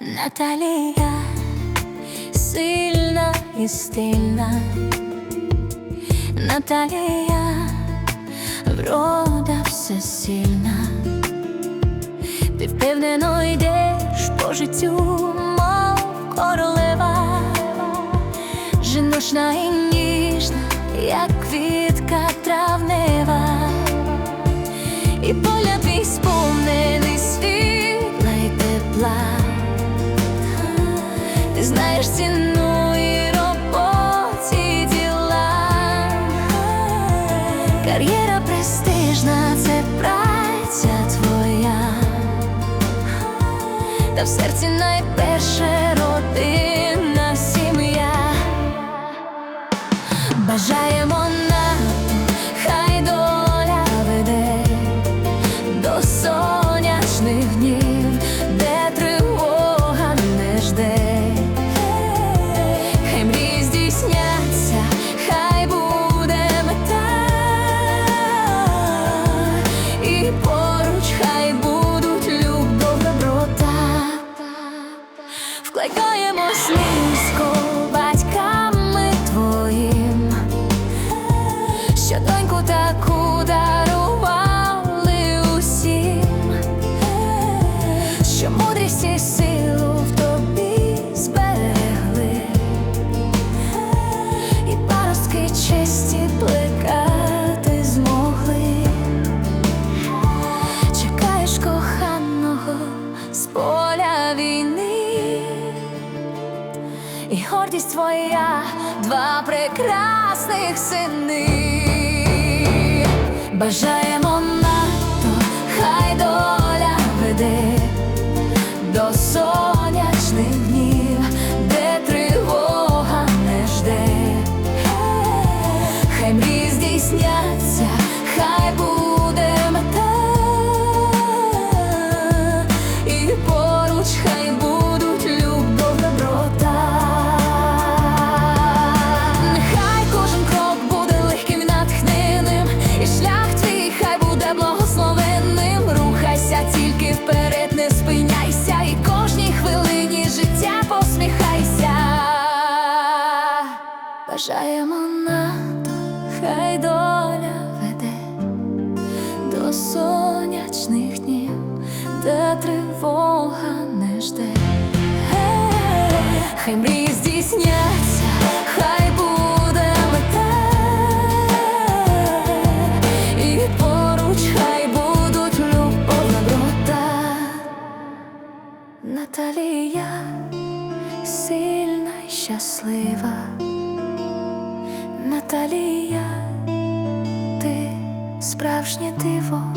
Наталія сильна і стильна, Наталія, врода всесильна, ти впевнено йдеш по життю, мов королева, жіночна і ніжна, як квітка травнева, і поля твій сповнений знаєш ціну і роботі діла. Кар'єра престижна, це праця твоя. Та в серці найперше родинна і гордість твоя, два прекрасних сини. Бажаємо НАТО, хай доля веде до сонячних днів, де тривога не жде. Хай мрії здійсняться, хай буде Бажаємо НАТО, хай доля веде до сонячних днів, де тривога не жде. Хай мрії здійсняться, хай буде мета, і поруч хай будуть любов, доброта. Наталія сильна й щаслива. Наталія, ти справжнє диво.